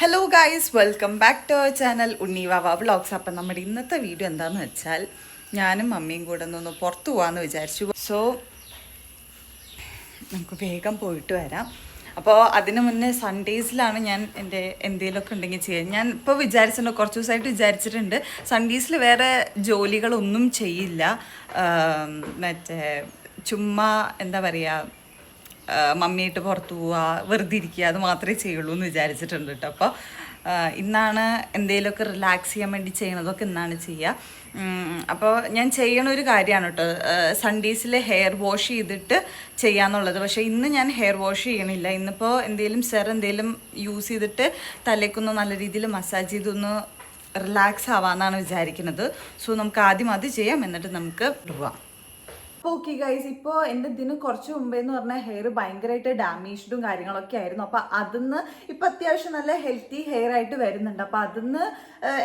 Hello guys welcome back to our channel Unnivava vlogs അപ്പം നമ്മുടെ ഇന്നത്തെ വീഡിയോ എന്താണെന്ന് വെച്ചാൽ ഞാനും മമ്മിയും കൂടെ ഒന്ന് പുറത്തു പോകാമെന്ന് വിചാരിച്ചു. സോ നമുക്ക് വേഗം പോയിട്ട് വരാം. അപ്പോൾ അതിന് മുന്നേ സൺഡേസിലാണ് ഞാൻ എന്റെ എന്തെങ്കിലുമൊക്കെ ഉണ്ടെങ്കിൽ ചെയ്യുക ഞാൻ ഇപ്പോൾ വിചാരിച്ചിട്ടുണ്ട് കുറച്ച് ദിവസമായിട്ട് വിചാരിച്ചിട്ടുണ്ട്. സൺഡേസിൽ വേറെ ജോലികളൊന്നും ചെയ്യില്ല. മറ്റേ ചുമ്മാ എന്താ പറയുക മമ്മിയായിട്ട് പുറത്തു പോവുക വെറുതെ ഇരിക്കുക അത് മാത്രമേ ചെയ്യുള്ളൂ എന്ന് വിചാരിച്ചിട്ടുണ്ട് കേട്ടോ. അപ്പോൾ ഇന്നാണ് എന്തെങ്കിലുമൊക്കെ റിലാക്സ് ചെയ്യാൻ വേണ്ടി ചെയ്യണതൊക്കെ ഇന്നാണ് ചെയ്യുക. അപ്പോൾ ഞാൻ ചെയ്യണ ഒരു കാര്യമാണ് കേട്ടോ. സൺഡേസിൽ ഹെയർ വാഷ് ചെയ്തിട്ട് ചെയ്യാന്നുള്ളത്. പക്ഷേ ഇന്ന് ഞാൻ ഹെയർ വാഷ് ചെയ്യണില്ല. ഇന്നിപ്പോൾ എന്തെങ്കിലും സെർ എന്തെങ്കിലും യൂസ് ചെയ്തിട്ട് തലേക്കൊന്ന് നല്ല രീതിയിൽ മസാജ് ചെയ്തൊന്ന് റിലാക്സ് ആവാമെന്നാണ് വിചാരിക്കുന്നത് സോ നമുക്ക് ആദ്യം അത് ചെയ്യാം. എന്നിട്ട് നമുക്ക് പോവാം. ഓക്കെ ഗൈസ് ഇപ്പോൾ എന്റെ ഇതിന് കുറച്ച് മുമ്പേ എന്ന് പറഞ്ഞാൽ ഹെയർ ഭയങ്കരമായിട്ട് ഡാമേജ്ഡും കാര്യങ്ങളൊക്കെ ആയിരുന്നു. അപ്പോൾ അതിന്ന് ഇപ്പം അത്യാവശ്യം നല്ല ഹെൽത്തി ഹെയർ ആയിട്ട് വരുന്നുണ്ട്. അപ്പോൾ അതിന്ന്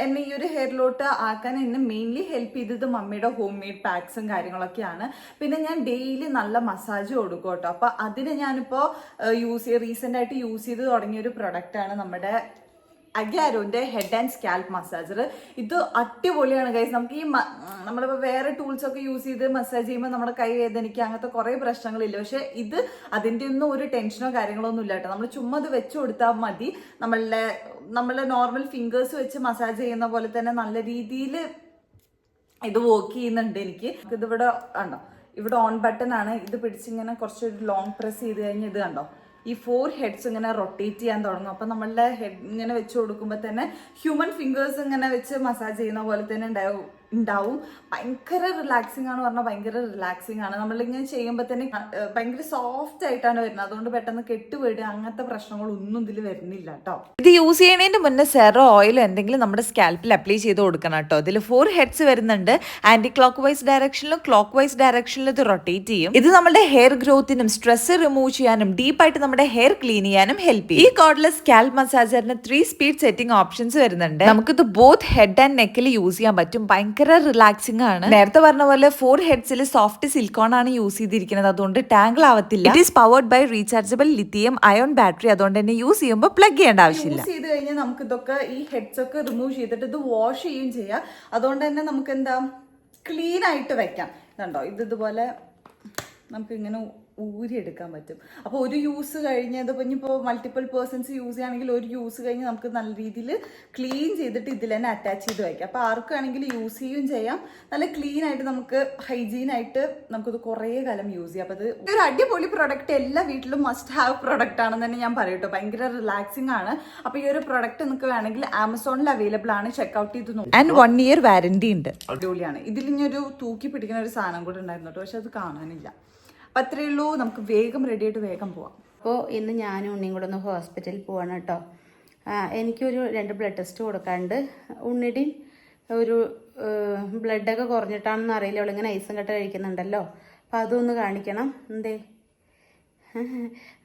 എന്നെ ഈ ഒരു ഹെയറിലോട്ട് ആക്കാൻ എന്നെ മെയിൻലി ഹെൽപ്പ് ചെയ്തത് മമ്മിയുടെ ഹോം മെയ്ഡ് പാക്സും കാര്യങ്ങളൊക്കെയാണ്. പിന്നെ ഞാൻ ഡെയിലി നല്ല മസാജ് കൊടുക്കും കേട്ടോ. അപ്പോൾ അതിന് ഞാനിപ്പോൾ യൂസ് ചെയ്ത് റീസെന്റ് ആയിട്ട് യൂസ് ചെയ്ത് തുടങ്ങിയ ഒരു പ്രൊഡക്റ്റാണ് നമ്മുടെ അഗ്യാരോന്റെ ഹെഡ് ആൻഡ് സ്കാൽപ്പ് മസാജർ ഇത് അടിപൊളിയാണ് ഗൈസ് നമുക്ക് ഈ നമ്മളിപ്പോൾ വേറെ ടൂൾസ് ഒക്കെ യൂസ് ചെയ്ത് മസാജ് ചെയ്യുമ്പോൾ നമ്മുടെ കൈ വേദനിക്കുക അങ്ങനത്തെ കുറേ പ്രശ്നങ്ങളില്ല. പക്ഷേ ഇത് അതിന്റെ ഒന്നും ഒരു ടെൻഷനോ കാര്യങ്ങളോ ഒന്നും ഇല്ല കേട്ടോ. നമ്മൾ ചുമ്മാ വെച്ച് കൊടുത്താൽ മതി. നമ്മളുടെ നമ്മളെ നോർമൽ ഫിംഗേഴ്സ് വെച്ച് മസാജ് ചെയ്യുന്ന പോലെ തന്നെ നല്ല രീതിയിൽ ഇത് വർക്ക് ചെയ്യുന്നുണ്ട് എനിക്ക്. ഇതിവിടെ ഉണ്ടോ ഇവിടെ ഓൺ ബട്ടൺ ആണ്. ഇത് പിടിച്ചിങ്ങനെ കുറച്ചൊരു ലോങ് പ്രസ് ചെയ്ത് കഴിഞ്ഞ് ഇത് കണ്ടോ? ഈ ഫോർ ഹെഡ്സ് ഇങ്ങനെ റൊട്ടേറ്റ് ചെയ്യാൻ തുടങ്ങും. അപ്പം നമ്മളുടെ ഹെഡ് ഇങ്ങനെ വെച്ച് കൊടുക്കുമ്പോൾ തന്നെ ഹ്യൂമൻ ഫിംഗേഴ്സ് ഇങ്ങനെ വെച്ച് മസാജ് ചെയ്യുന്ന പോലെ തന്നെ ഉണ്ടാവും. ഉണ്ടാവും. ഭയങ്കര റിലാക്സിങ് ആണ് പറഞ്ഞാൽ ഭയങ്കര റിലാക്സിങ് ആണ്. നമ്മളിങ്ങനെ ചെയ്യുമ്പോൾ തന്നെ ഭയങ്കര സോഫ്റ്റ് ആയിട്ടാണ് വരുന്നത്. അതുകൊണ്ട് പെട്ടെന്ന് കെട്ടുവീടുക അങ്ങനത്തെ പ്രശ്നങ്ങളൊന്നും ഇതിൽ വരുന്നില്ല കേട്ടോ ഇത് യൂസ് ചെയ്യണതിന് മുന്നേ സെറോ ഓയിലോ എന്തെങ്കിലും നമ്മുടെ സ്കാൽപ്പിൽ അപ്ലൈ ചെയ്ത് കൊടുക്കണം കേട്ടോ ഇതിൽ ഫോർ ഹെഡ്സ് വരുന്നുണ്ട്. ആന്റി ക്ലോക്ക് വൈസ് ഡയറക്ഷനിലും ക്ലോക്ക് വൈസ് ഡയറക്ഷനിലും ഇത് റൊട്ടേറ്റ് ചെയ്യും. ഇത് നമ്മുടെ ഹെയർ ഗ്രോത്തിനും സ്ട്രെസ് റിമൂവ് ചെയ്യാനും ഡീപ്പായിട്ട് നമ്മുടെ ഹെയർ ക്ലീൻ ചെയ്യാനും ഹെൽപ്പ് ചെയ്യും. ഈ കോഡ്ലെസ് സ്കാൽപ്പ് മസാജറിന് ത്രീ സ്പീഡ് സെറ്റിംഗ് ഓപ്ഷൻസ് വരുന്നുണ്ട്. നമുക്കിത് ബോത്ത് ഹെഡ് ആൻഡ് നെക്കിൽ യൂസ് ചെയ്യാൻ പറ്റും. ഭയങ്കര റിലാക്സിംഗ് ആണ്. നേരത്തെ പറഞ്ഞ പോലെ ഫോർ ഹെഡ്സിൽ സോഫ്റ്റ് സിൽക്കോൺ ആണ് യൂസ് ചെയ്തിരിക്കുന്നത്. അതുകൊണ്ട് ടാങ്കിൾ ആവത്തില്ല. It is powered by rechargeable lithium ion battery അതുകൊണ്ട് തന്നെ യൂസ് ചെയ്യുമ്പോൾ പ്ലഗ് ചെയ്യേണ്ട ആവശ്യമില്ല. യൂസ് ചെയ്ത് കഴിഞ്ഞാൽ നമുക്ക് ഇതൊക്കെ ഈ ഹെഡ്സ് ഒക്കെ റിമൂവ് ചെയ്തിട്ട് ഇത് വാഷ് ചെയ്യുകയും ചെയ്യാം. അതുകൊണ്ട് തന്നെ നമുക്ക് എന്താ ക്ലീൻ ആയിട്ട് വെക്കാം. കണ്ടോ ഇത് ഇതുപോലെ നമുക്ക് ഇങ്ങനെ ഊരിയെടുക്കാൻ പറ്റും. അപ്പോൾ ഒരു യൂസ് കഴിഞ്ഞ് ഇപ്പോൾ മൾട്ടിപ്പിൾ പേഴ്സൺസ് യൂസ് ചെയ്യുകയാണെങ്കിൽ ഒരു യൂസ് കഴിഞ്ഞ് നമുക്ക് നല്ല രീതിയിൽ ക്ലീൻ ചെയ്തിട്ട് ഇതിൽ തന്നെ അറ്റാച്ച് ചെയ്ത് വയ്ക്കാം. അപ്പോൾ ആർക്കും ആണെങ്കിൽ യൂസ് ചെയ്യുകയും ചെയ്യാം. നല്ല ക്ലീൻ ആയിട്ട് നമുക്ക് ഹൈജീൻ ആയിട്ട് നമുക്കത് കുറേ കാലം യൂസ് ചെയ്യാം. അപ്പോൾ അത് ഒരു അടിപൊളി പ്രൊഡക്റ്റ് എല്ലാ വീട്ടിലും മസ്റ്റ് ഹാവ് പ്രൊഡക്റ്റ് ആണെന്ന് തന്നെ ഞാൻ പറയട്ടോ ഭയങ്കര റിലാക്സിങ് ആണ്. അപ്പോൾ ഈ ഒരു പ്രൊഡക്റ്റ് നിങ്ങൾക്ക് വേണമെങ്കിൽ ആമസോണിൽ അവൈലബിൾ ആണ്. ചെക്ക്ഔട്ട് ചെയ്ത് നോക്കാം. ആൻഡ് വൺ ഇയർ വാരണ്ടി ഉണ്ട്. അടിപൊളിയാണ്. ഇതിൽ ഇനി ഒരു തൂക്കി പിടിക്കുന്ന ഒരു സാധനം കൂടെ ഉണ്ടായിരുന്നു കേട്ടോ. പക്ഷെ അത് കാണാനില്ല. അപ്പം അത്രയേ ഉള്ളൂ. നമുക്ക് വേഗം റെഡി ആയിട്ട് വേഗം പോവാം. അപ്പോൾ ഇന്ന് ഞാനും ഉണ്ണിയും കൂടെ ഒന്ന് ഹോസ്പിറ്റലിൽ പോവാണ് കേട്ടോ. എനിക്കൊരു രണ്ട് ബ്ലഡ് ടെസ്റ്റ് കൊടുക്കാണ്ട് ഉണ്ണിയുടെയും ഒരു ബ്ലഡൊക്കെ കുറഞ്ഞിട്ടാണെന്ന് അറിയില്ല. അവളിങ്ങനെ ഐസും കട്ട കഴിക്കുന്നുണ്ടല്ലോ. അപ്പോൾ അതൊന്ന് കാണിക്കണം. എന്തേ?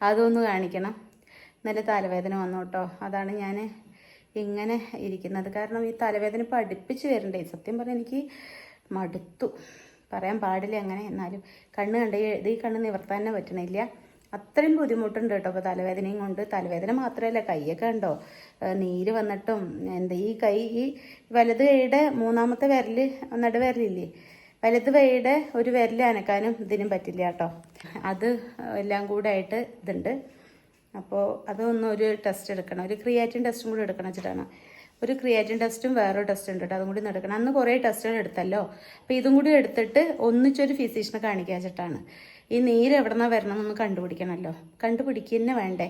അതൊന്ന് കാണിക്കണം. നല്ല തലവേദന വന്നു കേട്ടോ. അതാണ് ഞാൻ ഇങ്ങനെ ഇരിക്കുന്നത്. കാരണം ഈ തലവേദന ഇപ്പം അടുപ്പിച്ച് വരണ്ടേ? സത്യം പറഞ്ഞാൽ എനിക്ക് മടുത്തു. പറയാൻ പാടില്ല അങ്ങനെ എന്നാലും. കണ്ണ് കണ്ട ഈ കണ്ണ് നിവർത്താൻ തന്നെ പറ്റണില്ല. അത്രയും ബുദ്ധിമുട്ടുണ്ട് കേട്ടോ അപ്പോൾ തലവേദനയും കൊണ്ട്. തലവേദന മാത്രമല്ല കൈയൊക്കെ ഉണ്ടോ നീര് വന്നിട്ടും എന്താ ഈ കൈ ഈ വലത് കൈയുടെ മൂന്നാമത്തെ വിരൽ നടുവിരലില്ലേ വലത് കൈയുടെ ഒരു വിരൽ അനക്കാനും ഇതിനും പറ്റില്ല കേട്ടോ. അത് എല്ലാം കൂടെ ആയിട്ട് ഇതുണ്ട്. അപ്പോൾ അതൊന്നും ഒരു ടെസ്റ്റ് എടുക്കണം. ഒരു ക്രിയാറ്റിൻ ടെസ്റ്റും കൂടി എടുക്കണം വെച്ചിട്ടാണ്. ഒരു ക്രിയേറ്റിൻ ടെസ്റ്റും വേറൊരു ടെസ്റ്റ് ഉണ്ട് കേട്ടോ അതും കൂടി നടക്കണം അന്ന് കുറേ ടെസ്റ്റുകൾ എടുത്തല്ലോ. അപ്പോൾ ഇതും കൂടി എടുത്തിട്ട് ഒന്നിച്ചൊരു ഫിസിഷ്യനെ കാണിക്കാൻ വെച്ചിട്ടാണ്. ഈ നീര് എവിടെ നിന്നാണ് വരണമെന്നൊന്ന് കണ്ടുപിടിക്കണമല്ലോ കണ്ടുപിടിക്കുക വേണ്ടേ?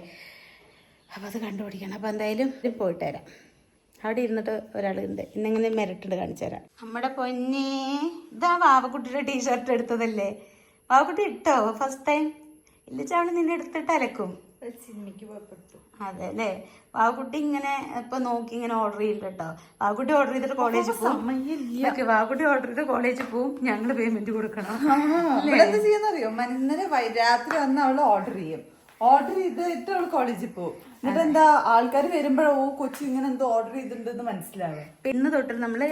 അപ്പോൾ അത് കണ്ടുപിടിക്കണം. അപ്പോൾ എന്തായാലും പോയിട്ട് തരാം അവിടെ ഇരുന്നിട്ട് ഒരാൾ ഇന്നെങ്ങനെ മെരട്ടുണ്ട് കാണിച്ചു തരാം. നമ്മുടെ പൊന്നെ ഇതാ വാവക്കുട്ടിയുടെ ടീഷർട്ട് എടുത്തതല്ലേ? വാവക്കുട്ടി ഇട്ടോ? ഫസ്റ്റ് ടൈം ഇല്ല ചാവൾ നിന്നെ എടുത്തിട്ട് അലക്കും. അതെ അല്ലേ വാവക്കുട്ടി ഇങ്ങനെ ഇപ്പൊ നോക്കി ഇങ്ങനെ ഓർഡർ ചെയ്യില്ല കേട്ടോ വാവക്കുട്ടി ഓർഡർ ചെയ്തിട്ട് കോളേജിൽ പോകും ഓക്കെ വാവക്കുട്ടി ഓർഡർ ചെയ്ത് കോളേജിൽ പോകും ഞങ്ങൾ പേയ്മെന്റ് കൊടുക്കണം. എന്ത് ചെയ്യാന്നറിയോ? ഇന്നലെ രാത്രി വന്ന് അവൾ ഓർഡർ ചെയ്യും. ഓർഡർ ചെയ്തിട്ട് അവൾ കോളേജിൽ പോകും എന്നിട്ട് എന്താ ആൾക്കാർ വരുമ്പോഴോ കൊച്ചു ഇങ്ങനെ എന്തോ ഓർഡർ ചെയ്തിട്ടുണ്ടെന്ന് മനസ്സിലാവും. പിന്നെ തൊട്ട് നമ്മൾ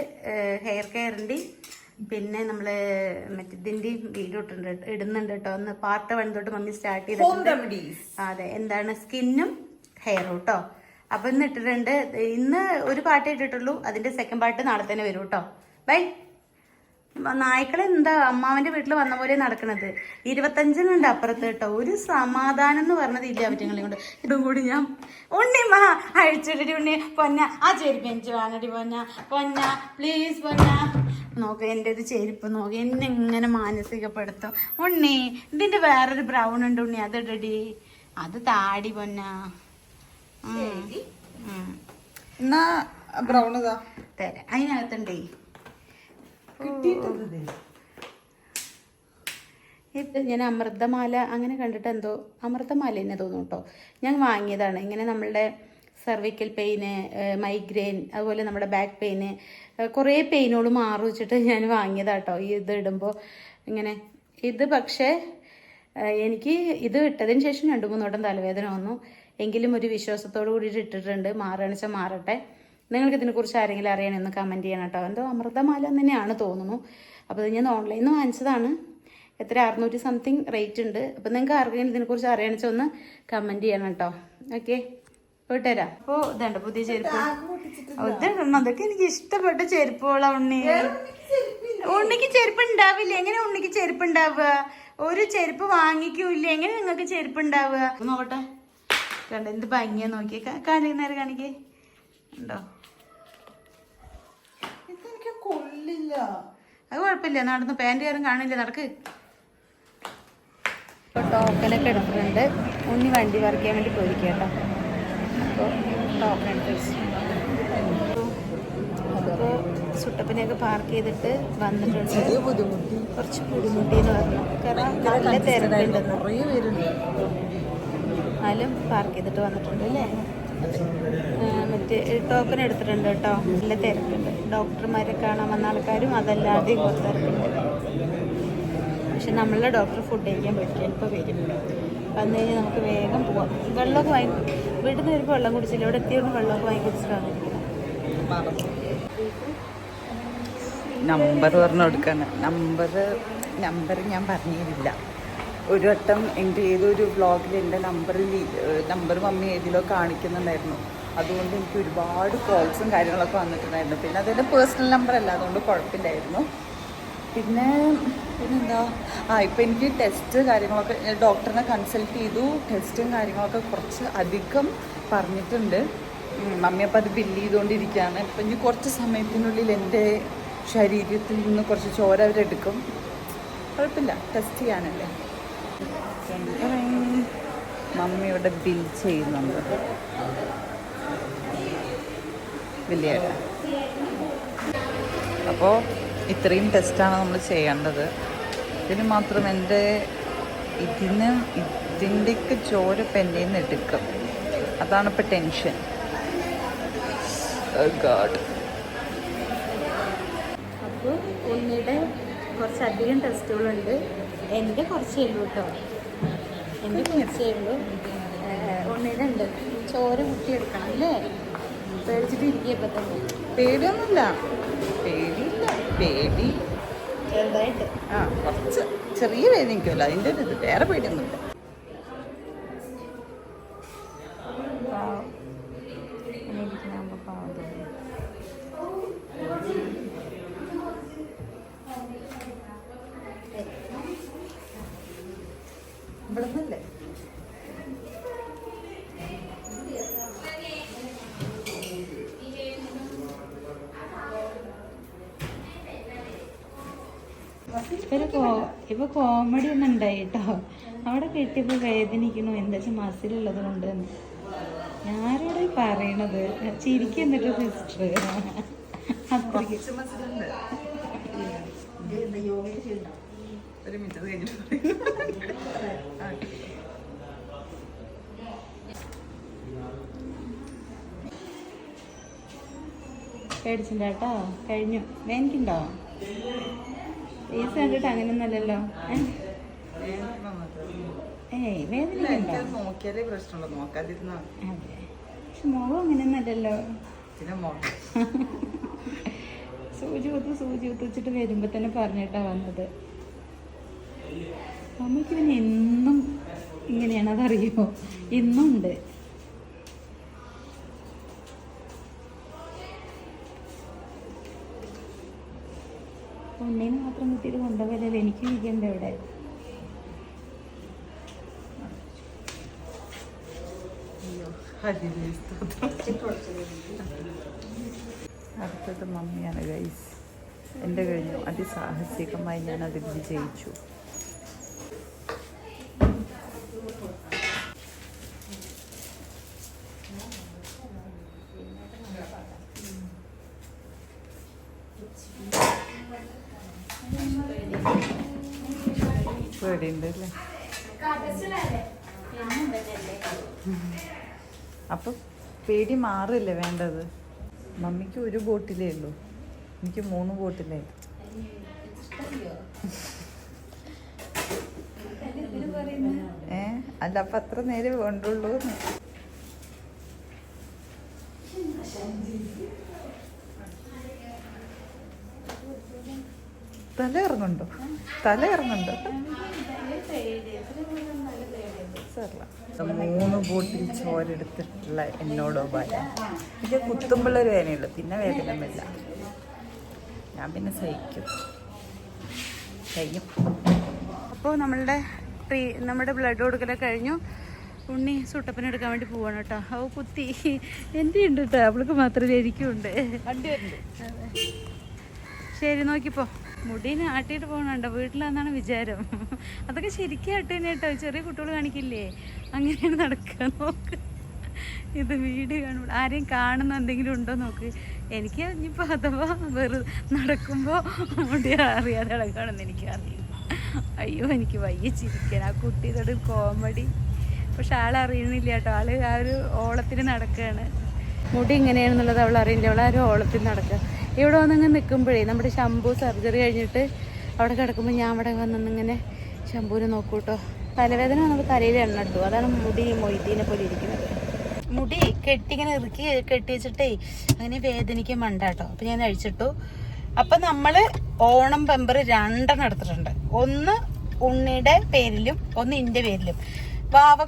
ഹെയർ കെയറിന്റെ പിന്നെ നമ്മൾ മറ്റേ ഇതിന്റെയും വീഡിയോ ഇട്ടുണ്ട് ഇടുന്നുണ്ട് കേട്ടോ. ഒന്ന് പാർട്ട് വൺ തൊട്ട് മമ്മി സ്റ്റാർട്ട് ചെയ്തിട്ടുണ്ട്. അതെ എന്താണ്? സ്കിന്നും ഹെയറും കേട്ടോ അപ്പൊ ഇന്ന് ഇട്ടിട്ടുണ്ട്. ഇന്ന് ഒരു പാട്ടേ ഇട്ടിട്ടുള്ളൂ. അതിന്റെ സെക്കൻഡ് പാർട്ട് നാളെ തന്നെ വരും കേട്ടോ ബൈ നായ്ക്കളെ എന്താ അമ്മാവന്റെ വീട്ടിൽ വന്ന പോലെ നടക്കണത്. ഇരുപത്തഞ്ചിനുണ്ട് അപ്പുറത്ത് കേട്ടോ. ഒരു സമാധാനം എന്ന് പറഞ്ഞത് ഇല്ല അവറ്റങ്ങളെ കൊണ്ട്. ഇതും കൂടി ഞാൻ ഉണ്ണി മാ. അഴിച്ചിട്ടി ഉണ്ണി. പൊന്ന. ആ ചെരുപ്പ് എനിക്ക് വാങ്ങടി പൊന്ന. പൊന്ന. പ്ലീസ് പൊന്ന. നോക്ക് എന്റെ ഒരു ചെരുപ്പ് നോക്ക്. എന്നെ ഇങ്ങനെ മാനസികപ്പെടുത്തും. ഉണ്ണി ഇതിന്റെ വേറൊരു ബ്രൗൺ ഉണ്ട് ഉണ്ണി. അത് ഇടടി. അത് താടി പൊന്ന. എന്നാ ബ്രൗൺ തരാം. അതിനകത്തുണ്ടേ. ഞാൻ അമൃതമാല അങ്ങനെ കണ്ടിട്ട് എന്തോ അമൃതമാല തന്നെ തോന്നും കേട്ടോ. ഞാൻ വാങ്ങിയതാണ്. ഇങ്ങനെ നമ്മളുടെ സർവിക്കൽ പെയിന് മൈഗ്രെയിൻ അതുപോലെ നമ്മുടെ ബാക്ക് പെയിന് കുറേ പെയിനുകൾ മാറി വെച്ചിട്ട് ഞാൻ വാങ്ങിയതാട്ടോ ഈ ഇത് ഇടുമ്പോൾ ഇങ്ങനെ ഇത് പക്ഷേ എനിക്ക് ഇത് ഇട്ടതിന് ശേഷം രണ്ട് മൂന്നോട്ടം തലവേദന വന്നു. എങ്കിലും ഒരു വിശ്വാസത്തോടു കൂടിയിട്ട് ഇട്ടിട്ടുണ്ട്. മാറുകയാണെന്ന് വെച്ചാൽ മാറട്ടെ. നിങ്ങൾക്ക് ഇതിനെക്കുറിച്ച് ആരെങ്കിലും അറിയണമെന്ന് ഒന്ന് കമന്റ് ചെയ്യണം കേട്ടോ. എന്തോ അമൃതമാല തന്നെയാണ് തോന്നുന്നു. അപ്പോൾ ഇത് ഞാൻ ഓൺലൈനിൽ നിന്ന് വാങ്ങിച്ചതാണ്. എത്ര? അറുന്നൂറ്റി സംതിങ് റേറ്റ് ഉണ്ട്. അപ്പോൾ നിങ്ങൾക്ക് ആർക്കെങ്കിലും ഇതിനെക്കുറിച്ച് അറിയണമെന്ന് ഒന്ന് കമന്റ് ചെയ്യണം കേട്ടോ. ഓക്കെ വിട്ടുതരാം അപ്പോൾ ഇതുണ്ട് പുതിയ ചെരുപ്പ്. ഇതുണ്ടോ അതൊക്കെ എനിക്ക് ഇഷ്ടപ്പെട്ട ചെരുപ്പുകളാ ഉണ്ണി. ഉണ്ണിക്ക് ചെരുപ്പ് ഉണ്ടാവില്ല എങ്ങനെ ഉണ്ണിക്ക് ചെരുപ്പ് ഉണ്ടാവുക ഒരു ചെരുപ്പ് വാങ്ങിക്കൂല്ല? എങ്ങനെ നിങ്ങൾക്ക് ചെരുപ്പ് ഉണ്ടാവുക നോക്കട്ടെ. കണ്ട എന്ത് ഭംഗിയാ നോക്കിയേ. കാണിക്കുന്നേരം കാണിക്കേ. ഉണ്ടോ അത് കുഴപ്പമില്ല. നടന്ന് പാന്റ് ആരും കാണില്ല. നടക്ക്. ഇപ്പോൾ ടോക്കനൊക്കെ എടുത്തിട്ടുണ്ട് ഉണ്ണി വണ്ടി വർക്ക് ചെയ്യാൻ വേണ്ടി പോയിരിക്കുക കേട്ടോ. അപ്പോൾ ടോക്കൺ അപ്പോൾ സുട്ടപ്പനെയൊക്കെ പാർക്ക് ചെയ്തിട്ട് വന്നിട്ടുണ്ട്. കുറച്ച് ബുദ്ധിമുട്ടി. എന്ന് പറഞ്ഞു. കാരണം നല്ല തിരക്കുണ്ടെന്ന് എന്നാലും പാർക്ക് ചെയ്തിട്ട് വന്നിട്ടുണ്ട് അല്ലേ? മറ്റേ ടോക്കൺ എടുത്തിട്ടുണ്ട് കേട്ടോ. നല്ല തിരക്കുണ്ട്. ഡോക്ടർമാരെ കാണാൻ വന്ന ആൾക്കാരും അതല്ലാതെ തിരക്കുണ്ട് പക്ഷെ നമ്മളുടെ ഡോക്ടർ ഫുഡ് കഴിക്കാൻ പറ്റില്ല ഇപ്പോൾ വരും. വന്നു കഴിഞ്ഞാൽ നമുക്ക് വേഗം പോവാം. വെള്ളമൊക്കെ വാങ്ങി വീട്ടിൽ നിന്ന് വരുമ്പോൾ വെള്ളം കുടിച്ചില്ല. ഇവിടെ എത്തിയോണ്ട് വെള്ളമൊക്കെ വാങ്ങി കുടിച്ചിട്ടാണ്. നമ്പർ പറഞ്ഞു കൊടുക്കാണ് നമ്പർ നമ്പർ ഞാൻ പറഞ്ഞിരുന്നില്ല. ഒരു വട്ടം എന്റെ ഏതൊരു വ്ളോഗിൽ എന്റെ നമ്പർ നമ്പർ മമ്മി ഏതിലോ കാണിക്കുന്നുണ്ടായിരുന്നു. അതുകൊണ്ട് എനിക്ക് ഒരുപാട് കോൾസും കാര്യങ്ങളൊക്കെ വന്നിട്ടുണ്ടായിരുന്നു. പിന്നെ അതെന്റെ പേഴ്സണൽ നമ്പറല്ല അതുകൊണ്ട് കുഴപ്പമില്ലായിരുന്നു പിന്നെ പിന്നെന്താ? ആ ഇപ്പം എനിക്ക് ടെസ്റ്റ് കാര്യങ്ങളൊക്കെ ഡോക്ടറിനെ കൺസൾട്ട് ചെയ്തു. ടെസ്റ്റും കാര്യങ്ങളൊക്കെ കുറച്ച് അധികം പറഞ്ഞിട്ടുണ്ട്. മമ്മി അപ്പം അത് ബില്ല് ചെയ്തുകൊണ്ടിരിക്കുകയാണ് ഇപ്പം ഇനി കുറച്ച് സമയത്തിനുള്ളിൽ എന്റെ ശരീരത്തിൽ നിന്ന് കുറച്ച് ചോര അവരെടുക്കും കുഴപ്പമില്ല ടെസ്റ്റ് ചെയ്യാനല്ലേ. മമ്മിയുടെ ബിൽ ചെയ്യുന്നുണ്ട്. ചെയ്യട്ടെ അപ്പോൾ ഇത്രയും ടെസ്റ്റാണ് നമ്മൾ ചെയ്യേണ്ടത്. ഇതിന് മാത്രം എന്റെ ഇതിന് ഇതിന്റെയൊക്കെ ചോര പെന്റെ നിന്ന് എടുക്കും. അതാണ് ഇപ്പോൾ ടെൻഷൻ ഗാഡ് അപ്പോൾ ഒന്നിടെ കുറച്ചധികം ടെസ്റ്റുകളുണ്ട് എന്റെ കുറച്ചേ ഉള്ളൂ കേട്ടോ. എന്റെ കുറച്ചേ ഉള്ളൂ. ഒന്നിടെ ഉണ്ട് ചോര കുത്തിയെടുക്കണം അല്ലേ? പേടിച്ചിട്ട് തന്നെ. പേടിയൊന്നുമില്ല. പേടിയില്ല. പേടി. ചെറുതായിട്ട്. ആ കുറച്ച് ചെറിയ വേദനിക്കുമല്ലോ അതിന്റെ ഒരു ഇത്. വേറെ പേടിയൊന്നുമില്ല. കോ ഇപ്പൊ കോമഡി ഒന്നും ഉണ്ടായി കേട്ടോ അവിടെ കിട്ടിയപ്പോ വേദനിക്കണു എന്താ വെച്ചാൽ മസിലുള്ളത് കൊണ്ട്? ഞാനോട് പറയണത്. ചിരിക്കുന്നിട്ട് സിസ്റ്റർ അത്രയ്ക്ക് ഒരു മിനിറ്റ് കേട്ടോ കഴിഞ്ഞു. വേദനിക്കുണ്ടോ ഫേസ് കണ്ടിട്ട് അങ്ങനെയൊന്നല്ലല്ലോ. ഏയ് ഇല്ല, വേദനിക്കണ്ടോ എനിക്കത് നോക്കിയാലേ പ്രശ്നമുള്ളൂ. നോക്കാതിരുന്നാ അതെ. പക്ഷെ മുഖം അങ്ങനെയൊന്നല്ലല്ലോ പിന്നെ സൂചി കുത്ത് സൂചി വരുമ്പോ തന്നെ പറഞ്ഞിട്ടാ വന്നത്. അമ്മയ്ക്ക് പിന്നെ എന്നും ഇങ്ങനെയാണ് അതറിയോ? ഇന്നും ഉണ്ണീനെ മാത്രം കുത്തിയിട്ട് കൊണ്ടുപോകലല്ലേ എനിക്ക് ഇരിക്കണ്ടേ ഇവിടെ? അടുത്തത് മമ്മിയാണ് ഗൈസ്. എന്റെ കഴിഞ്ഞു. അതിസാഹസികമായി ഞാൻ അതിൽ വിജയിച്ചു. പേടിയുണ്ട് അല്ലേ? അപ്പൊ പേടി മാറില്ലേ വേണ്ടത്? മമ്മിക്ക് ഒരു ബോട്ടിലേ ഉള്ളൂ. എനിക്ക് മൂന്ന് ബോട്ടിലേ. ഏ? അല്ല അപ്പൊ അത്ര നേരെ വേണ്ടുള്ളൂ തല ഇറങ്ങുണ്ടോ തല സാരമില്ല. മൂന്ന് ബോട്ടിൽ ചോരെടുത്തിട്ടുള്ള എന്നോടോ ഭയം എനിക്ക് കുത്തുമ്പോഴൊരു വേദനയുള്ളൂ. പിന്നെ വേദനമില്ല ഞാൻ പിന്നെ സഹിക്കും. കഴിയും അപ്പോൾ നമ്മളുടെ ട്രീ നമ്മുടെ ബ്ലഡ് കൊടുക്കലൊക്കെ കഴിഞ്ഞു. ഉണ്ണി സുട്ടപ്പന എടുക്കാൻ വേണ്ടി പോവാണ് കേട്ടോ. അവ കുത്തി. എന്റെ ഉണ്ട് കേട്ടോ. അവൾക്ക് മാത്രമേ എനിക്കുണ്ട് ശരി നോക്കിപ്പോ. മുടീനെ ആട്ടിയിട്ട് പോകണുണ്ടോ വീട്ടിലാന്നാണ് വിചാരം. അതൊക്കെ ശരിക്കും ആട്ടേനെ കേട്ടോ. ചെറിയ കുട്ടികൾ കാണിക്കില്ലേ? അങ്ങനെയാണ് നടക്കുക നോക്ക്. ഇത് വീഡിയോ കാണുമ്പോൾ ആരെയും കാണുന്ന എന്തെങ്കിലും ഉണ്ടോ നോക്ക്. എനിക്ക് ഇനിയിപ്പോൾ അഥവാ വെറു നടക്കുമ്പോൾ മുടി അറിയാതെ നടക്കുകയാണെന്ന് എനിക്കറിയില്ല. അയ്യോ എനിക്ക് വയ്യ ചിരിക്കാൻ. ആ കുട്ടിയുടെ കോമഡി പക്ഷെ ആളറിയണില്ല കേട്ടോ. ആൾ ആ ഒരു ഓളത്തിന് നടക്കുകയാണ് മുടി ഇങ്ങനെയാണെന്നുള്ളത് അവൾ അറിയില്ല. അവൾ ആ ഒരു ഓളത്തിൽ നടക്കുക ഇവിടെ വന്നിങ്ങനെ നിൽക്കുമ്പോഴേ നമ്മുടെ ശംഭു സർജറി കഴിഞ്ഞിട്ട് അവിടെ കിടക്കുമ്പോൾ ഞാൻ അവിടെ വന്നിങ്ങനെ ശംഭുവിനെ നോക്കൂട്ടോ തലവേദന വന്നപ്പോൾ തലയിൽ എണ്ണ ഇട്ടു അതാണ് മുടി മൊയ്തീനെ പോലെ ഇരിക്കുന്നത്. മുടി കെട്ടിങ്ങനെ ഇറുക്കി കെട്ടി വെച്ചിട്ടേ അങ്ങനെ വേദനിക്കാൻ മണ്ടാട്ടോ. അപ്പം ഞാൻ അഴിച്ചിട്ടു. അപ്പം നമ്മൾ ഓണം പെമ്പർ രണ്ടെണ്ണം എടുത്തിട്ടുണ്ട്. ഒന്ന് ഉണ്ണിയുടെ പേരിലും ഒന്ന് ഇന്റെ പേരിലും. വാവ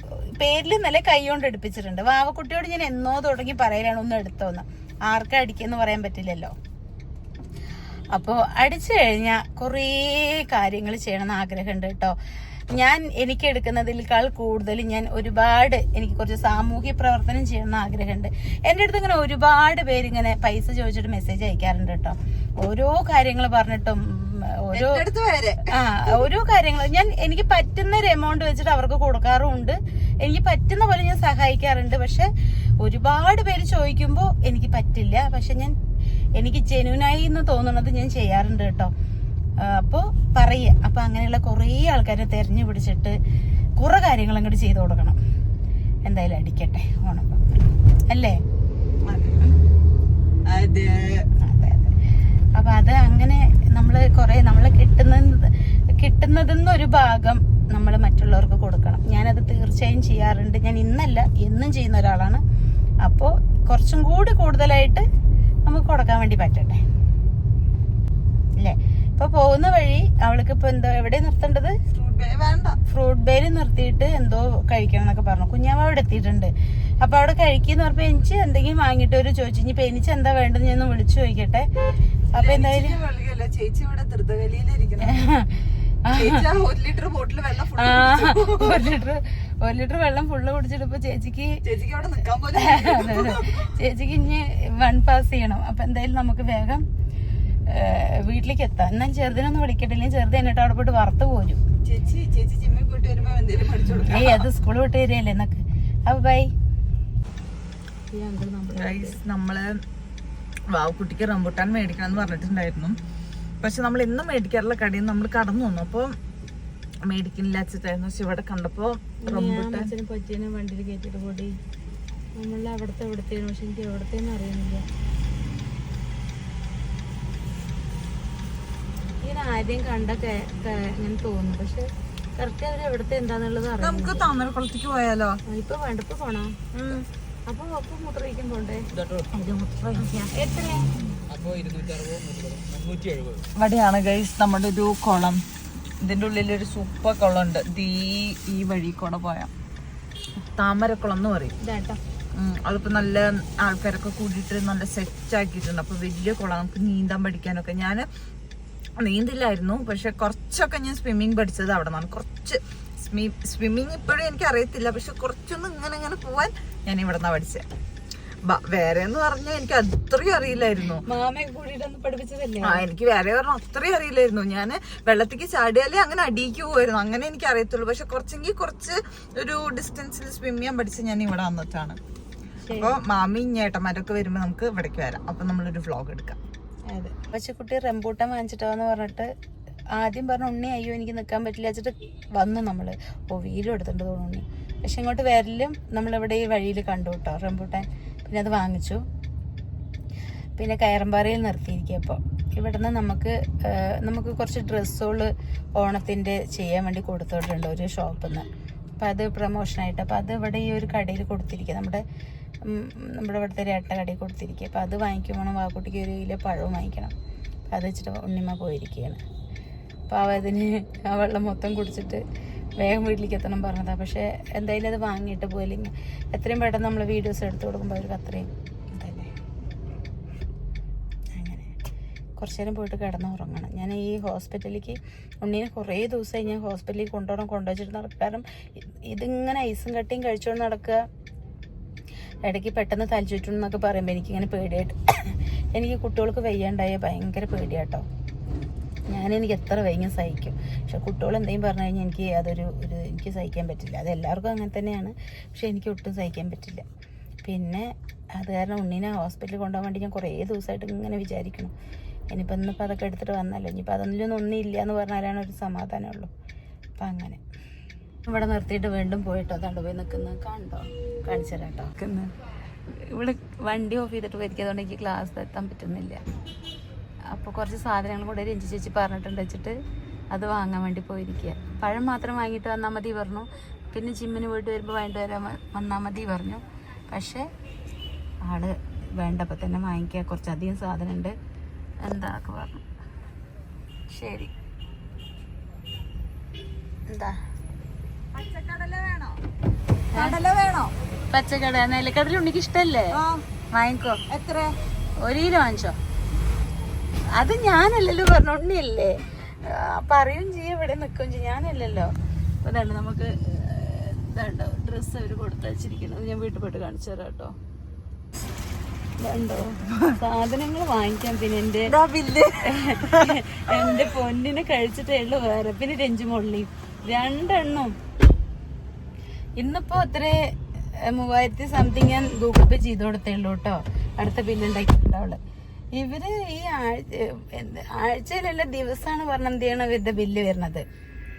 പേരിൽ നല്ല കൈ കൊണ്ട് എടുപ്പിച്ചിട്ടുണ്ട്. വാവക്കുട്ടിയോട് ഞാൻ എന്നോ തുടങ്ങി പറയലാണ് ഒന്ന് എടുത്തോന്ന്. ആർക്കും അടിക്കെന്ന് പറയാൻ പറ്റില്ലല്ലോ. അപ്പോൾ അടിച്ചു കഴിഞ്ഞാൽ കുറേ കാര്യങ്ങൾ ചെയ്യണമെന്ന് ആഗ്രഹമുണ്ട് കേട്ടോ. ഞാൻ എനിക്ക് എടുക്കുന്നതിനേക്കാൾ കൂടുതൽ ഞാൻ ഒരുപാട് എനിക്ക് കുറച്ച് സാമൂഹ്യ പ്രവർത്തനം ചെയ്യണമെന്ന് ആഗ്രഹമുണ്ട്. എന്റെ അടുത്ത് ഇങ്ങനെ ഒരുപാട് പേരിങ്ങനെ പൈസ ചോദിച്ചിട്ട് മെസ്സേജ് അയക്കാറുണ്ട് കേട്ടോ. ഓരോ കാര്യങ്ങൾ പറഞ്ഞിട്ടും ഓരോ ആ ഓരോ കാര്യങ്ങൾ. ഞാൻ എനിക്ക് പറ്റുന്ന ഒരു എമൗണ്ട് വെച്ചിട്ട് അവർക്ക് കൊടുക്കാറുമുണ്ട്. എനിക്ക് പറ്റുന്ന പോലെ ഞാൻ സഹായിക്കാറുണ്ട്. പക്ഷെ ഒരുപാട് പേര് ചോദിക്കുമ്പോൾ എനിക്ക് പറ്റില്ല. പക്ഷെ ഞാൻ എനിക്ക് ജെനുവിനായി എന്ന് തോന്നുന്നത് ഞാൻ ചെയ്യാറുണ്ട് കേട്ടോ. അപ്പോൾ പറയുക അപ്പോൾ അങ്ങനെയുള്ള കുറേ ആൾക്കാരെ തെരഞ്ഞു പിടിച്ചിട്ട് കുറേ കാര്യങ്ങൾ അങ്ങോട്ട് ചെയ്തു കൊടുക്കണം. എന്തായാലും അടിക്കട്ടെ ഓണം അല്ലേ? അതെ. അപ്പൊ അത് അങ്ങനെ നമ്മൾ കുറേ നമ്മൾ കിട്ടുന്ന കിട്ടുന്നതെന്ന് ഒരു ഭാഗം നമ്മൾ മറ്റുള്ളവർക്ക് കൊടുക്കണം. ഞാനത് തീർച്ചയായും ചെയ്യാറുണ്ട്. ഞാൻ ഇന്നല്ല എന്നും ചെയ്യുന്ന ഒരാളാണ്. അപ്പോൾ കുറച്ചും കൂടി കൂടുതലായിട്ട് നമുക്ക് കൊടുക്കാൻ വേണ്ടി പറ്റട്ടെ. അല്ലേ ഇപ്പൊ പോകുന്ന വഴി അവൾക്ക് ഇപ്പൊ എന്തോ എവിടെ നിർത്തേണ്ടത്? ഫ്രൂട്ട് ബേര് നിർത്തിയിട്ട് എന്തോ കഴിക്കണം എന്നൊക്കെ പറഞ്ഞു. കുഞ്ഞാമ്മ അവിടെ എത്തിയിട്ടുണ്ട്. അപ്പൊ അവിടെ കഴിക്കുന്ന പറഞ്ഞപ്പോ എനിക്ക് എന്തെങ്കിലും വാങ്ങിയിട്ട് ഒരു ചോദിച്ചു. ഇനി എനിക്ക് എന്താ വേണ്ടത് ഞാൻ ഒന്ന് വിളിച്ചു ചോദിക്കട്ടെ. അപ്പൊ എന്തായാലും ചേച്ചി ഇവിടെ ആ ഒരു ലിറ്റർ ഒരു ലിറ്റർ വെള്ളം ഫുള്ള് കുടിച്ചിട്ട് ഇപ്പൊ ചേച്ചിക്ക് ചേച്ചിക്ക് ഇനി വൺ പാസ് ചെയ്യണം. അപ്പൊ എന്തായാലും നമുക്ക് വേഗം വീട്ടിലേക്ക് എത്താം. എന്നാൽ ചെറുതിനൊന്നും വിളിക്കട്ടില്ലെങ്കിൽ ചെറുത് എന്നിട്ട് അവിടെ പോയിട്ട് വറുത്ത് പോരും. ഏയ് അത് സ്കൂൾ വിട്ട് തരികയല്ലേ എന്നൊക്കെ അപ്പൊ ബൈ നമ്മൾ വാവുക്കുട്ടിക്ക് റംബുട്ടാൻ മേടിക്കണം എന്ന് പറഞ്ഞിട്ടുണ്ടായിരുന്നു. പക്ഷെ നമ്മൾ ഇന്നും മേടിക്കാറുള്ള കടയിൽ നമ്മൾ കടന്നു വന്നു. അപ്പോൾ മേടിക്കുന്നില്ല പക്ഷെ ഇവിടെ കണ്ടപ്പോ റംബുട്ടാൻ. പറ്റിയനും വണ്ടിയിൽ കയറ്റിട്ട് കൂടി നമ്മളെ അവിടുത്തെ എവിടത്തേന്? പക്ഷെ എനിക്ക് എവിടത്തേന്ന് അറിയുന്നില്ല. ഇങ്ങനെ ആദ്യം കണ്ട ഇങ്ങനെ തോന്നുന്നു പക്ഷെ കറക്റ്റ് അവർ എവിടത്തെ എന്താന്നുള്ളത് അറിയാം നമുക്ക് താമരക്കുളത്തേക്ക് പോയാലോ? ഇപ്പൊ വേണ്ട ഇപ്പൊ പോണോ. അപ്പൊ അപ്പൊ മുട്ടറിയിക്കാൻ പോണ്ടേ? ഇത് മൂത്രമൊഴിക്കാം. എത്രയാ? ഇവിടെയാണ് ഗൈസ് നമ്മുടെ ഒരു കുളം. ഇതിന്റെ ഉള്ളിൽ ഒരു സൂപ്പർ കുളം ഉണ്ട് ഈ വഴി കൂടെ പോയാ. താമരക്കുളം എന്ന് പറയും. അതിപ്പോൾ നല്ല ആൾക്കാരൊക്കെ കൂടിയിട്ട് നല്ല സെറ്റ് ആക്കിയിട്ടുണ്ട്. അപ്പൊ വലിയ കുളം നമുക്ക് നീന്താൻ പഠിക്കാനൊക്കെ. ഞാൻ നീന്തില്ലായിരുന്നു. പക്ഷെ കുറച്ചൊക്കെ ഞാൻ സ്വിമ്മിങ് പഠിച്ചത് അവിടെ നിന്നാണ് കുറച്ച് സ്വിമ്മിങ് ഇപ്പോഴും എനിക്ക് അറിയത്തില്ല പക്ഷെ കുറച്ചൊന്നും ഇങ്ങനെ ഇങ്ങനെ പോവാൻ ഞാൻ ഇവിടെ നിന്നാണ് പഠിച്ചത് വേറെ എന്ന് പറഞ്ഞാൽ എനിക്ക് അത്രയും അറിയില്ലായിരുന്നു. ആ എനിക്ക് വേറെ പറഞ്ഞ അത്രയും അറിയില്ലായിരുന്നു. ഞാൻ വെള്ളത്തേക്ക് ചാടിയാലേ അങ്ങനെ അടിയിക്ക് പോകുമായിരുന്നു അങ്ങനെ എനിക്ക് അറിയത്തുള്ളൂ. പക്ഷെ കുറച്ചെങ്കിൽ കുറച്ച് ഒരു ഡിസ്റ്റൻസിൽ സ്വിം ചെയ്യാൻ പഠിച്ച് ഞാൻ ഇവിടെ വന്നിട്ടാണ്. അപ്പോൾ മാമി ഞേട്ടന്മാരൊക്കെ വരുമ്പോൾ നമുക്ക് ഇവിടേക്ക് വരാം. അപ്പം നമ്മളൊരു വ്ളോഗ് എടുക്കാം. അതെ. പക്ഷെ കുട്ടി റംബൂട്ടാൻ വാങ്ങിച്ചിട്ടാന്ന് പറഞ്ഞിട്ട് ആദ്യം പറഞ്ഞ ഉണ്ണി അയ്യോ എനിക്ക് നിൽക്കാൻ പറ്റില്ല വെച്ചിട്ട് വന്നു നമ്മൾ ഓ വീലും എടുത്തിട്ട് തോന്നുന്നു പക്ഷെ ഇങ്ങോട്ട് വരലും നമ്മളിവിടെ ഈ വഴിയിൽ കണ്ടു കേട്ടോ റംബൂട്ടാൻ. പിന്നെ അത് വാങ്ങിച്ചു. പിന്നെ കയറമ്പാറയിൽ നിർത്തിയിരിക്കുക അപ്പോൾ ഇവിടുന്ന് നമുക്ക് നമുക്ക് കുറച്ച് ഡ്രസ്സുകൾ ഓണത്തിന്റെ ചെയ്യാൻ വേണ്ടി കൊടുത്തിട്ടുണ്ട് ഒരു ഷോപ്പിൽ നിന്ന് അപ്പം അത് പ്രൊമോഷനായിട്ട് അപ്പോൾ അത് ഇവിടെ ഈ ഒരു കടയിൽ കൊടുത്തിരിക്കുക നമ്മുടെ നമ്മുടെ ഇവിടുത്തെ ഒരു എട്ട കടയിൽ കൊടുത്തിരിക്കുക അപ്പോൾ അത് വാങ്ങിക്കുമ്പോൾ വാക്കുട്ടിക്ക് ഒരു കിലോ പഴവും വാങ്ങിക്കണം. അപ്പം അത് വെച്ചിട്ട് ഉണ്ണിമ പോയിരിക്കുകയാണ് അപ്പോൾ അവ അതിന് ആ വെള്ളം മൊത്തം കുടിച്ചിട്ട് വേഗം വീട്ടിലേക്ക് എത്തണം പറഞ്ഞതാണ് പക്ഷേ എന്തായാലും അത് വാങ്ങിയിട്ട് പോയില്ലെങ്കിൽ എത്രയും പെട്ടെന്ന് നമ്മൾ വീഡിയോസ് എടുത്ത് കൊടുക്കുമ്പോൾ അവർക്ക് അത്രയും ഇതല്ലേ? അങ്ങനെ. കുറച്ച് നേരം പോയിട്ട് കിടന്ന് ഉറങ്ങണം ഞാൻ ഈ ഹോസ്പിറ്റലിലേക്ക് ഉണ്ണീനെ കുറേ ദിവസമായി ഞാൻ ഹോസ്പിറ്റലിൽ കൊണ്ടുപോകണം കൊണ്ടുവച്ചിട്ട് നടക്കും കാരണം ഇതിങ്ങനെ ഐസും കട്ടിയും കഴിച്ചുകൊണ്ട് നടക്കുക. ഇടയ്ക്ക് പെട്ടെന്ന് എന്നൊക്കെ പറയുമ്പോൾ എനിക്കിങ്ങനെ പേടിയായിട്ട് എനിക്ക് കുട്ടികൾക്ക് വയ്യാണ്ടായ ഭയങ്കര പേടിയാട്ടോ. ഞാൻ എനിക്ക് എത്ര വൈകും സഹിക്കും. പക്ഷെ കുട്ടികൾ എന്തെങ്കിലും പറഞ്ഞു കഴിഞ്ഞാൽ എനിക്ക് അതൊരു ഒരു എനിക്ക് സഹിക്കാൻ പറ്റില്ല. അത് എല്ലാവർക്കും അങ്ങനെ തന്നെയാണ്. പക്ഷെ എനിക്ക് ഒട്ടും സഹിക്കാൻ പറ്റില്ല. പിന്നെ അത് കാരണം ഉണ്ണീനെ ഹോസ്പിറ്റലിൽ കൊണ്ടുപോകാൻ വേണ്ടി ഞാൻ കുറേ ദിവസമായിട്ട് ഇങ്ങനെ വിചാരിക്കണം. ഇനിയിപ്പോൾ ഇന്നിപ്പോൾ അതൊക്കെ എടുത്തിട്ട് വന്നല്ലോ. ഇനിയിപ്പോൾ അതൊന്നും ഒന്നും ഇല്ല എന്ന് പറഞ്ഞാലാണ് ഒരു സമാധാനമുള്ളൂ അപ്പം അങ്ങനെ. ഇവിടെ നിർത്തിയിട്ട് വീണ്ടും പോയിട്ടോ? അതാണ്ട് പോയി നിൽക്കുന്നത് കണ്ടോ? കാണിച്ചു തരാം കേട്ടോ. ഇവിടെ വണ്ടി ഓഫ് ചെയ്തിട്ട് വരിക്കാതുകൊണ്ട് എനിക്ക് ക്ലാസ് എത്താൻ പറ്റുന്നില്ല. അപ്പോൾ കുറച്ച് സാധനങ്ങൾ കൂടെ രഞ്ജി ചേച്ചി പറഞ്ഞിട്ടുണ്ട് വെച്ചിട്ട് അത് വാങ്ങാൻ വേണ്ടി പോയിരിക്കുക പഴം മാത്രം വാങ്ങിയിട്ട് വന്നാൽ മതി പറഞ്ഞു. പിന്നെ ജിമ്മിന് പോയിട്ട് വരുമ്പോൾ വേണ്ട വരാൻ വന്നാൽ മതി പറഞ്ഞു. പക്ഷേ ആൾ വേണ്ടപ്പോൾ തന്നെ വാങ്ങിക്കുക കുറച്ചധികം സാധനമുണ്ട് എന്താക്കെ പറഞ്ഞു. ശരി. എന്താ? പച്ചക്കടല വേണോ? കടല വേണോ? ഉണ്ണിക്ക് ഇഷ്ടല്ലേ? വാങ്ങിക്കോ. എത്ര ഒരു കിലോ വാങ്ങിച്ചോ? അത് ഞാനല്ലല്ലോ പറഞ്ഞ ഉണ്ണിയല്ലേ? പറയും ചെയ്യും ഇവിടെ നിൽക്കുകയും ചെയ്യും. ഞാനല്ലല്ലോ അപ്പൊ ഇതാണ് നമുക്ക് ഇതുണ്ടോ ഡ്രസ്സ് അവർ കൊടുത്തയച്ചിരിക്കുന്നത് ഞാൻ വീട്ടിൽ പോയിട്ട് കാണിച്ചു തരാം കേട്ടോ. ഇതുണ്ടോ? സാധനങ്ങൾ വാങ്ങിക്കാൻ പിന്നെ എന്റെ ബില്ല്. എന്റെ പൊന്നിനെ കഴിച്ചിട്ടേ ഉള്ളു വേറെ. പിന്നെ രഞ്ജു മുള്ളി രണ്ടെണ്ണം. ഇന്നിപ്പോ അത്രേ മൂവായിരത്തി സംതിങ് ഞാൻ ഗൂഗിൾ പേ ചെയ്ത് കൊടുത്തേ ഉള്ളൂ കേട്ടോ. അടുത്ത ബില്ല് ഉണ്ടാക്കിയിട്ടുണ്ട് അവൾ. ഇവർ ഈ ആഴ്ച ആഴ്ചയിലല്ല ദിവസമാണ് പറഞ്ഞ എന്ത് ചെയ്യണം ഇവരുടെ ബില്ല് വരുന്നത്.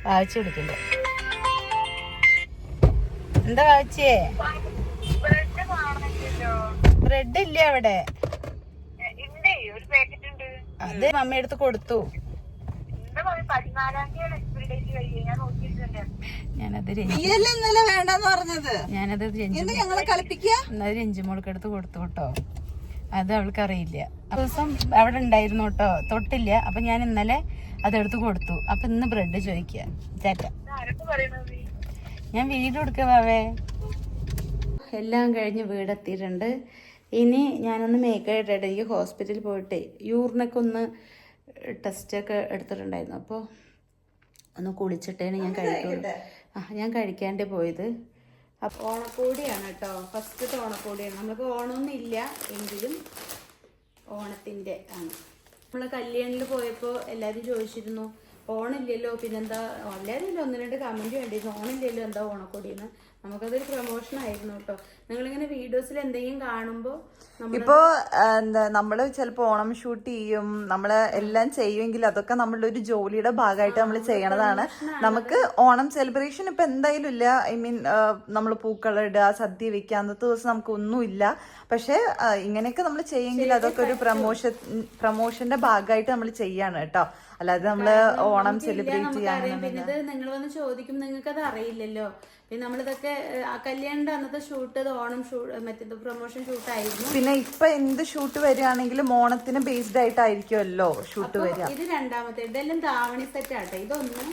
വായിച്ചു കൊടുക്കുമ്പോ എന്താ വായിച്ചേ? ബ്രെഡ് ഇല്ല അവിടെ? അത് മമ്മ എടുത്ത് കൊടുത്തു. ഞാനത് രഞ്ജി നീയല്ലേ ഇന്നലെ വേണ്ടെന്ന് പറഞ്ഞത്. ഞാനത് ഞങ്ങളെ കളിപ്പിക്കുക എന്നാലും രഞ്ജിമോൾക്ക് എടുത്ത് കൊടുത്തു കേട്ടോ. അത് അവൾക്ക് അറിയില്ല ദിവസം അവിടെ ഉണ്ടായിരുന്നു കേട്ടോ. തൊട്ടില്ല. അപ്പൊ ഞാൻ ഇന്നലെ അതെടുത്ത് കൊടുത്തു. അപ്പൊ ഇന്ന് ബ്രെഡ് ചോദിക്കുക ചേട്ട. ഞാൻ വീട് കൊടുക്കുക വാവേ. എല്ലാം കഴിഞ്ഞ് വീടെത്തിയിട്ടുണ്ട്. ഇനി ഞാനൊന്ന് മേക്കപ്പ് ഇട്ടിട്ട് എനിക്ക് ഹോസ്പിറ്റലിൽ പോയിട്ട് യൂറിനൊക്കെ ഒന്ന് ടെസ്റ്റൊക്കെ എടുത്തിട്ടുണ്ടായിരുന്നു. അപ്പോൾ ഒന്ന് കുളിച്ചിട്ടേ ഞാൻ കഴിക്കുള്ളൂ. ആ ഞാൻ കഴിക്കാണ്ടേ പോയത്. അപ്പോൾ ഓണക്കോടിയാണ് കേട്ടോ. ഫസ്റ്റത്തെ ഓണക്കോടിയാണ്. നമുക്ക് ഓണമൊന്നും ഇല്ല എങ്കിലും ഓണത്തിന്റെ ആണ്. നമ്മൾ കല്യാണിൽ പോയപ്പോൾ എല്ലാവരും ചോദിച്ചിരുന്നു ഓണില്ലല്ലോ പിന്നെന്താ? എല്ലാവരും ഒന്ന് രണ്ട് കമന്റ് വേണ്ടിയിരുന്നു ഓണില്ലല്ലോ എന്താ ഓണക്കൊടിയെന്ന് നമുക്കതൊരു പ്രൊമോഷൻ ആയിരുന്നു കേട്ടോ നിങ്ങളിങ്ങനെ വീഡിയോസിൽ എന്തെങ്കിലും കാണുമ്പോൾ ഇപ്പോ എന്താ നമ്മൾ ചിലപ്പോ ഓണം ഷൂട്ട് ചെയ്യും നമ്മൾ എല്ലാം ചെയ്യുമെങ്കിൽ അതൊക്കെ നമ്മളുടെ ഒരു ജോലിയുടെ ഭാഗമായിട്ട് നമ്മൾ ചെയ്യണതാണ്. നമുക്ക് ഓണം സെലിബ്രേഷൻ ഇപ്പൊ എന്തായാലും ഇല്ല. ഐ മീൻ നമ്മൾ പൂക്കളിടുക സദ്യ വെക്കുക അന്നത്തെ ദിവസം നമുക്ക് ഒന്നുമില്ല പക്ഷെ ഇങ്ങനെയൊക്കെ നമ്മൾ ചെയ്യുമെങ്കിൽ അതൊക്കെ ഒരു പ്രമോഷൻ പ്രമോഷന്റെ ഭാഗമായിട്ട് നമ്മൾ ചെയ്യാണ് കേട്ടോ അല്ലാതെ നമ്മൾ ഓണം സെലിബ്രേറ്റ് ചെയ്യാൻ നിങ്ങൾ വന്ന് ചോദിക്കും നിങ്ങൾക്ക് അത് അറിയില്ലല്ലോ. പിന്നെ നമ്മളിതൊക്കെ കല്യാണിന്റെ അന്നത്തെ ഷൂട്ട് ഇത് ഓണം ഷൂട്ട് മറ്റേ പ്രൊമോഷൻ ഷൂട്ട് ആയിരുന്നു. പിന്നെ ഇപ്പൊ എന്ത് ഷൂട്ട് വരികയാണെങ്കിലും ഓണത്തിന് ബേസ്ഡ് ആയിട്ടായിരിക്കുമല്ലോ ഷൂട്ട് വരിക. ഇത് രണ്ടാമത്തെ ഇതെല്ലാം ധാവണി സെറ്റ് ആട്ടെ. ഇതൊന്ന്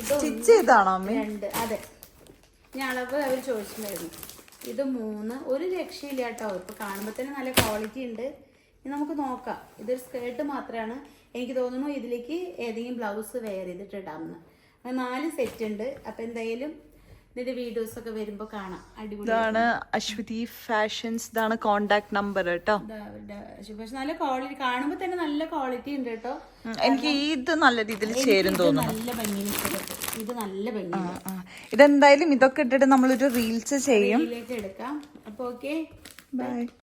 ഇതൊന്ന് സ്റ്റിച്ച് ചെയ്താണോ അമ്മ? രണ്ട് അതെ. ഞാൻ അളവ് അവർ ചോദിച്ചിട്ടുണ്ടായിരുന്നു. ഇത് മൂന്ന് ഒരു രക്ഷയില്ല കേട്ടോ ഇപ്പൊ കാണുമ്പോൾ തന്നെ നല്ല ക്വാളിറ്റി ഉണ്ട്. ഇനി നമുക്ക് നോക്കാം. ഇതൊരു സ്കേർട്ട് മാത്രമാണ് എനിക്ക് തോന്നുന്നു ഇതിലേക്ക് ഏതെങ്കിലും ബ്ലൗസ് വെയർ ചെയ്തിട്ട് ഇടാമെന്ന്. നാല് സെറ്റ് ഉണ്ട്. അപ്പം എന്തായാലും ഇതിന്റെ വീഡിയോസ് ഒക്കെ വരുമ്പോ കാണാം. അടിപൊളി ഇതാണ് അശ്വതി ഫാഷൻസ് ഇതാണ് കോണ്ടാക്ട് നമ്പർ കേട്ടോ. പക്ഷെ നല്ല ക്വാളിറ്റി കാണുമ്പോ തന്നെ നല്ല ക്വാളിറ്റി ഉണ്ട് കേട്ടോ. എനിക്ക് ഇത് നല്ല രീതിയിൽ ചേരും തോന്നുന്നു. നല്ല ഭംഗിയിൽ ഇത് നല്ല ഭംഗി ഇതെന്തായാലും ഇതൊക്കെ ഇട്ടിട്ട് നമ്മളൊരു റീൽസ് ചെയ്യും. എടുക്കാം. അപ്പൊ ഓക്കെ ബൈ